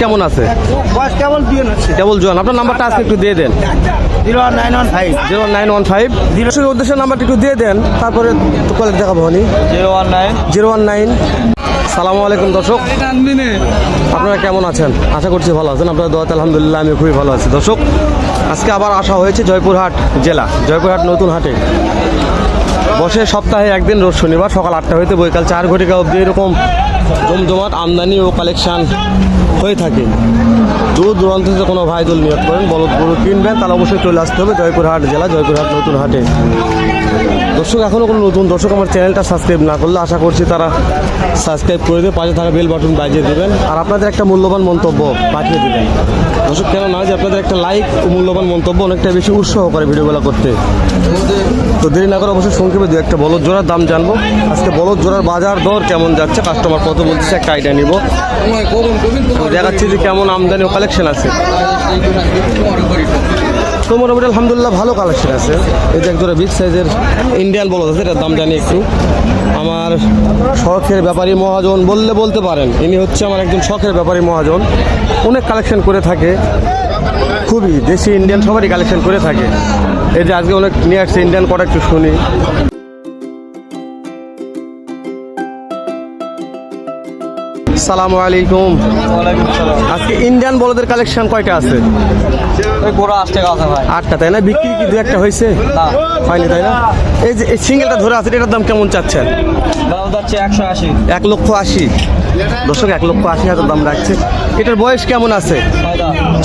কেমন আছে? বয়স কেবল জোয়ান আপনার নাম্বারটা আজকে একটু দিয়ে দেন। Zero one nine one five. Zero nine one five. Zero নাম্বারটা একটু দিয়ে দেন তারপরে কলেজ দেখাবো হনি zero one nine. Zero one nine. সালামু আলাইকুম দর্শক। আপনারা কেমন আছেন? আশা করছি ভালো আছেন। আপনার দোয়াতে আলহামদুলিল্লাহ আমি খুবই ভালো আছি। দর্শক আজকে আবার আসা হয়েছে জয়পুরহাট জেলা। জয়পুরহাট নতুন হাটে। বসে সপ্তাহে একদিন রোজ শনিবার সকাল আটটা হইতে বৈকাল চার ঘটিকা অবধি এরকম জমজমাট আমদানি ও কালেকশন হয়ে থাকে। দূর দূরান্ত থেকে কোনো ভাই দল নিয়োগ করেন, বলদ গরু কিনবেন, তাহলে অবশ্যই চলে আসতে হবে জয়পুরহাট জেলা, জয়পুরহাট নতুন হাটে। দর্শক এখনও কোনো নতুন দর্শক আমার চ্যানেলটা সাবস্ক্রাইব না করলে আশা করছি তারা সাবস্ক্রাইব করে দিয়ে পাশে থাকা বেল বাটন বাজিয়ে দেবেন। আর আপনাদের একটা মূল্যবান মন্তব্য পাঠিয়ে দেবেন। দর্শক, কেন না যে আপনাদের একটা লাইক ও মূল্যবান মন্তব্য অনেকটা বেশি উৎসাহ করে ভিডিওগুলো করতে। তো দেরি না করে অবশ্যই সংক্ষেপে দু একটা বলদ জোড়ার দাম জানব। আজকে বলদ জোড়ার বাজার দর কেমন যাচ্ছে? কাস্টমার কত বলছে একটা আইডিয়া নিব। দেখাচ্ছি যে কেমন আমদানি ও কালেকশন আছে। তো মোটামুটি আলহামদুলিল্লাহ ভালো কালেকশন আছে। এই যে একজোড়া বিগ সাইজের ইন্ডিয়ান বলদ আছে, এটার দাম জানি একটু। আমার শখের ব্যাপারী মহাজন বললে বলতে পারেন, ইনি হচ্ছে আমার একজন শখের ব্যাপারী মহাজন। অনেক কালেকশন করে থাকে, খুবই দেশি ইন্ডিয়ান সবারই কালেকশন করে থাকে। এই যে আজকে অনেক নিয়ে আসছে ইন্ডিয়ান কটা একটু শুনি। সালামু আলাইকুম। আজকে ইন্ডিয়ান বলদের কালেকশন কয়টা আছে? গোড়া আসতে কথা ভাই। আটটা তাই না? বিক্রি কি দু একটা হয়েছে? হয়নি তাই না? এই যে সিঙ্গেলটা ধরে আছে এটার দাম কেমন চাচ্ছেন? দাম যাচ্ছে একশো আশি। এক লক্ষ আশি। দর্শক এক লক্ষ আশি হাজার দাম রাখছে। এটার বয়স কেমন আছে?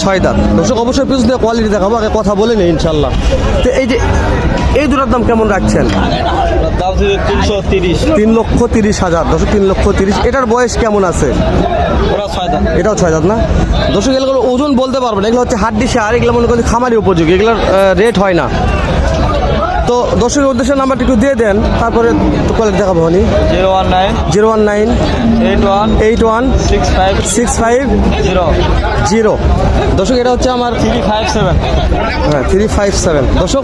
ছয় দাঁত। দর্শক অবশ্যই পিছন দিয়ে কোয়ালিটি দেখাবো আগে কথা বলে নেই ইনশাল্লাহ তো এই যে এই দুটার দাম কেমন রাখছেন? তিনশো তিরিশ। তিন লক্ষ তিরিশ হাজার দশ তিন লক্ষ তিরিশ। এটার বয়স কেমন আছে? এটাও ছয় দাঁত না? দর্শক এগুলো ওজন বলতে পারব না। এগুলো হচ্ছে হাড্ডি সার এগুলো মনে করি খামারি উপযোগী। এগুলোর রেট হয় না। তো দর্শকের উদ্দেশ্যে নাম্বারটা একটু দিয়ে দেন তারপরে কলেজ দেখাবো হনি zero one nine zero one nine eight one eight one six five six five zero. Zero. দর্শক এটা হচ্ছে আমার থ্রি ফাইভ সেভেন। হ্যাঁ থ্রি ফাইভ সেভেন। দর্শক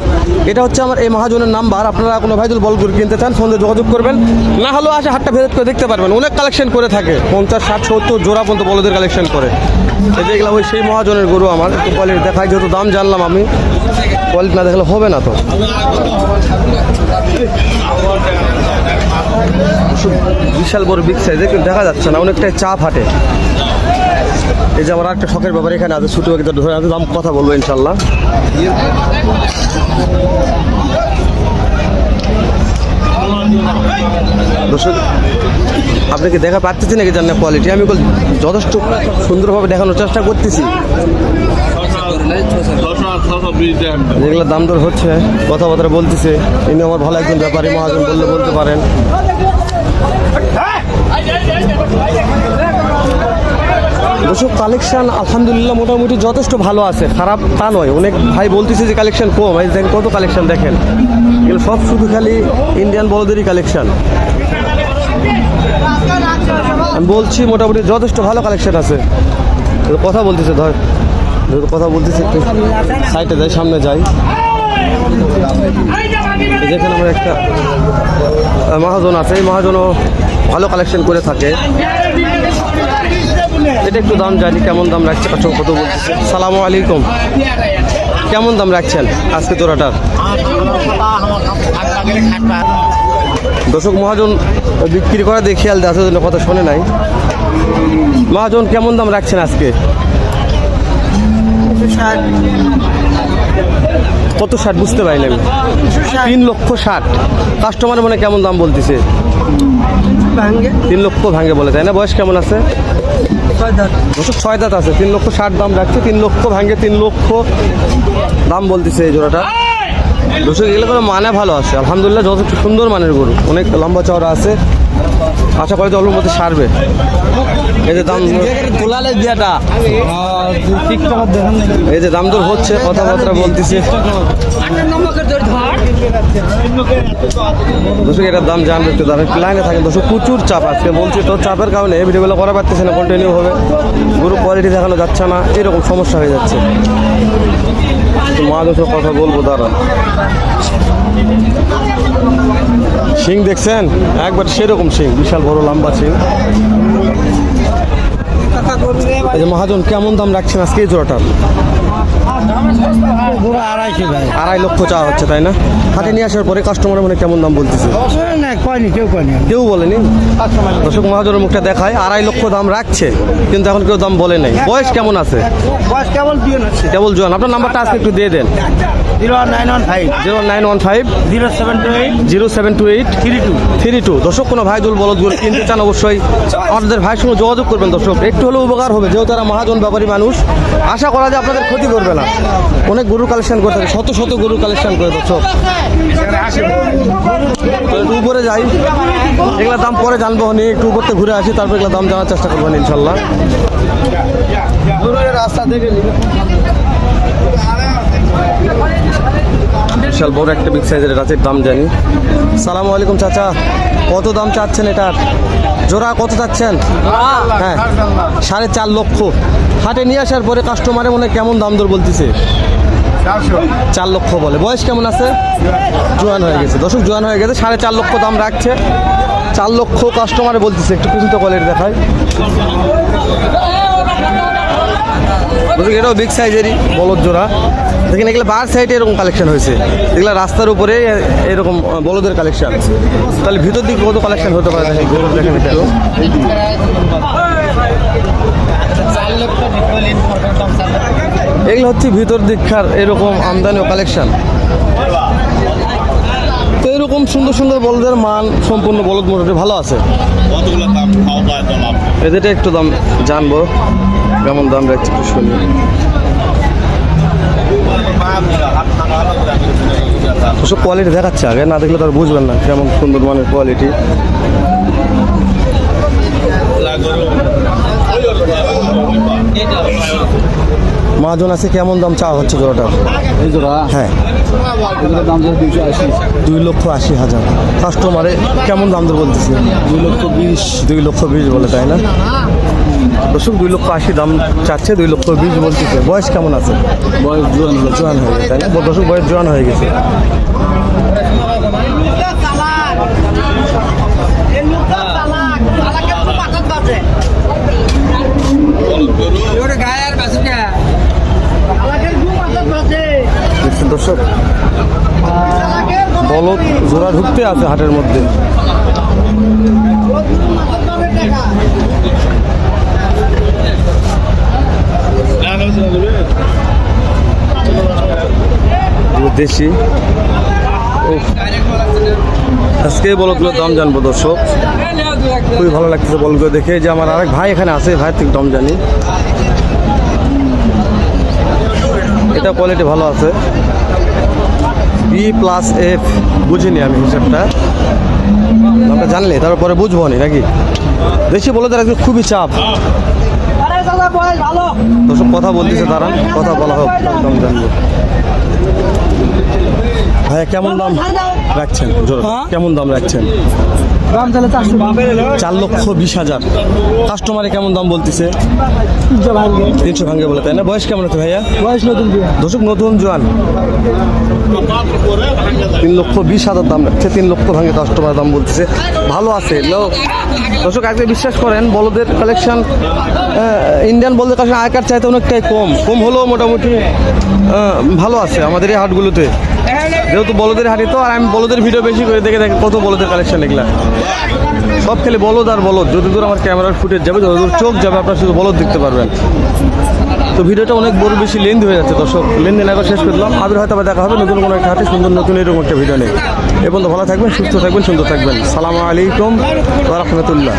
এটা হচ্ছে আমার এই মহাজনের নাম্বার। আপনারা কোনো ভাইদুল বলগুলো কিনতে চান ফোনে যোগাযোগ করবেন। না হলেও আসে হাটটা ভেদ করে দেখতে পারবেন। অনেক কালেকশন করে থাকে। পঞ্চাশ ষাট সত্তর জোড়া পর্যন্ত বলদের কালেকশন করে। এগুলো ওই সেই মহাজনের গরু আমার, একটু কোয়ালিটি দেখায় যেহেতু দাম জানলাম আমি কোয়ালিটি না দেখলে হবে না তো। বিশাল বড় বিগ সাইজে দেখা যাচ্ছে না, অনেকটাই চাপ হাটে। এই যে আমার একটা শখের ব্যাপার, এখানে আছে, ছুটি বাকিটা ধরে আছে, দাম কথা বলব ইনশাল্লাহ। দর্শক আপনি কি দেখা পাচ্ছেন নাকি জানেন কোয়ালিটি আমি যথেষ্ট সুন্দরভাবে দেখানোর চেষ্টা করতেছি। যেগুলো দাম দর হচ্ছে, কথাবার্তা বলতেছে। ইনি আমার ভালো একজন ব্যাপারী, মহাজন বললে বলতে পারেন। দর্শক কালেকশন আলহামদুলিল্লাহ মোটামুটি যথেষ্ট ভালো আছে। খারাপ তা নয়। অনেক ভাই বলতেছে যে কালেকশন কম। এই দেখেন কত কালেকশন দেখেন। এগুলো সব শুধু খালি ইন্ডিয়ান বলদেরই কালেকশন আমি বলছি মোটামুটি যথেষ্ট ভালো কালেকশন আছে। কথা বলতেছে, ধর। কথা বলতেছে একটু। সাইডে যাই, সামনে যাই। যেখানে আমার একটা মহাজন আছে। এই মহাজনও ভালো কালেকশন করে থাকে। এটা একটু দাম জানি, কেমন দাম রাখছে? কাস্টমার কত বলতেছে। সালামু আলাইকুম। কেমন দাম রাখছেন আজকে জোড়াটার দর্শক মহাজন বিক্রি করা দিয়ে খেয়াল দেওয়ার জন্য কথা শোনে নাই। মহাজন কেমন দাম রাখছেন আজকে? কত ষাট? বুঝতে পারিনি আমি তিন লক্ষ ষাট। কাস্টমার মানে কেমন দাম বলতেছে? তিন লক্ষ ভাঙে বলে তাই না? বয়স কেমন আছে? ছয় দাঁত। আছে। তিন লক্ষ ষাট দাম রাখছে তিন লক্ষ ভাঙে তিন লক্ষ দাম বলতেছে এই জোড়াটা। দর্শক এগুলো করে মানে ভালো আছে। আলহামদুলিল্লাহ যথেষ্ট সুন্দর মানের গরু। অনেক লম্বা চওড়া আছে। আশা করি যে অল্পের মধ্যে সারবে। এই যে দাম এই যে দাম দর হচ্ছে, কথাবার্তা বলতেছে। দর্শক এটার দাম জানবে একটু দাম। লাইনে থাকেন দর্শক, প্রচুর চাপ আজকে। বলছি তো, চাপের কারণে ভিডিওগুলো করা পারতেছে না কন্টিনিউ হবে। গরু কোয়ালিটি দেখানো যাচ্ছে না, এরকম সমস্যা হয়ে যাচ্ছে। তো মা দর্শক কথা বলব দাঁড়া শিং দেখছেন? একবার সেরকম শিং, বিশাল বড় লম্বা শিং। মহাজন, কেমন দাম রাখছেন আজকে জোড়াটার? আড়াই লক্ষ চাওয়া হচ্ছে তাই না? হাটে নিয়ে আসার পরে কাস্টমার মানে কেমন দাম বলতেছে? কেউ বলেনি? দর্শক মহাজনের মুখটা দেখায় আড়াই লক্ষ দাম রাখছে কিন্তু এখন কেউ দাম বলে নাই। বয়স কেমন আছে? বয়স কেবল জোয়ান আপনার নাম্বারটা আজকে একটু দিয়ে দেন। Zero nine one five. Zero seven two eight. Zero seven two eight. Three two. Three two. দর্শক কোনো ভাই দুল বলদগুলো কিনতে চান অবশ্যই আমাদের ভাইয়ের সঙ্গে যোগাযোগ করবেন দর্শক। একটু হলেও উপকার হবে যেহেতু তারা মহাজন ব্যাপারী মানুষ। আশা করা যায় আপনাদের ক্ষতি করবে না। অনেক গরু কালেকশন করে থাকে শত শত গরু কালেকশন করে দর্শক উপরে যাই। এগুলোর দাম পরে জানব নি একটু উপরতে ঘুরে আসি তারপর এগুলোর দাম জানার চেষ্টা করবেন ইনশাল্লাহ। রাস্তা বিশাল বড় একটা বিগ সাইজের রাতের দাম জানি। সালামু আলাইকুম চাচা কত দাম চাচ্ছেন এটার? জোড়া কত চাচ্ছেন? হ্যাঁ সাড়ে চার লক্ষ। হাটে নিয়ে আসার পরে কাস্টমারে মনে কেমন দাম দর বলতেছে? চার লক্ষ বলে। বয়স কেমন আছে? জোয়ান হয়ে গেছে। দর্শক জোয়ান হয়ে গেছে। সাড়ে চার লক্ষ দাম রাখছে। চার লক্ষ কাস্টমারে বলতেছে একটু পিছন কোয়ালিটি দেখায় দর্শক এটাও বিগ সাইজেরই বলদ জোড়া। দেখেন এগুলো বার সাইডে এরকম কালেকশন হয়েছে। এগুলো রাস্তার উপরে এরকম বলদের কালেকশন তাহলে ভিতর দিকে কত কালেকশন হতে পারে? দেখেন গরু দেখেন এগুলো হচ্ছে ভিতর দিককার এরকম আমদানি ও কালেকশন তো এরকম সুন্দর সুন্দর বলদের মান সম্পূর্ণ বলদ মোটামুটি ভালো আছে। এদেরটা একটু দাম জানব কেমন দাম রাখছে একটু শুনি। ওসব কোয়ালিটি দেখাচ্ছে আগে না দেখলে তো আর বুঝবেন না কেমন সুন্দর মানের কোয়ালিটি মাজন আছে কেমন দাম চাওয়া হচ্ছে জোড়াটার এই জোড়া? হ্যাঁ। এগুলোর দাম যাচ্ছে দুইশো আশি। দুই লক্ষ আশি হাজার। কাস্টমারে কেমন দাম দর বলতেছে? দুই লক্ষ বিশ। দুই লক্ষ বিশ বলে তাই না? দর্শক দুই লক্ষ আশি দাম চাচ্ছে দুই লক্ষ বিশ বলতেছে। বয়স কেমন আছে? বয়স জোয়ান জোয়ান হয়ে গেছে তাই না? দর্শক বয়স জোয়ান হয়ে গেছে দেখছেন দর্শক বলদ জোড়া ঢুকতে আছে হাটের মধ্যে। দেশি। আজকে এই বলদগুলোর দাম জানব দর্শক। খুবই ভালো লাগতেছে বলগুলো দেখে। যে আমার আরেক ভাই এখানে আছে ভাই থেকে দাম জানি। এটা কোয়ালিটি ভালো আছে। বি প্লাস এফ বুঝিনি আমি হিসাবটা। আমরা জানলে তারপরে বুঝব নি নাকি? দেশি বলে তার খুবই চাপ। কথা বলতেছে তারা কথা বলা হোক একদম জানব। ভাইয়া কেমন দাম রাখছেন? জোর কেমন দাম রাখছেন? দাম তাহলে চারশো চার লক্ষ বিশ হাজার। কাস্টমারে কেমন দাম বলতেছে? তিনশো ভাঙ্গে। বলে তাই না? বয়স কেমন আছে ভাইয়া? বয়স নতুন দর্শক নতুন জোয়ান। তিন লক্ষ বিশ হাজার দাম রাখছে তিন লক্ষ ভাঙে কাস্টমার দাম বলতেছে। ভালো আছে দর্শক আজকে বিশ্বাস করেন বলদের কালেকশন ইন্ডিয়ান বলদের কালেকশন আগেকার চাইতে অনেকটাই কম। কম হলেও মোটামুটি ভালো আছে আমাদের এই হাটগুলোতে। যেহেতু বলদের হাটে তো আর আমি বলদের ভিডিও বেশি করে দেখে দেখে কত বলদের কালেকশন এগুলা। সব খেলে বলদ আর বলদ। যত দূর আমার ক্যামেরার ফুটেজ যাবে, যত দূর চোখ যাবে, আপনার শুধু বলদ দেখতে পারবেন। তো ভিডিওটা অনেক বড় বেশি লেন্থ হয়ে যাচ্ছে, দর্শক। লেনদেন একবার শেষ করলাম আবার হয়তো আবার দেখা হবে নতুন কোনো একটা হাতে সুন্দর, নতুন এরকম একটা ভিডিও নেই এবং ভালো থাকবেন, সুস্থ থাকবেন, সুন্দর থাকবেন। সালাম আলাইকুম রহমতুল্লাহ।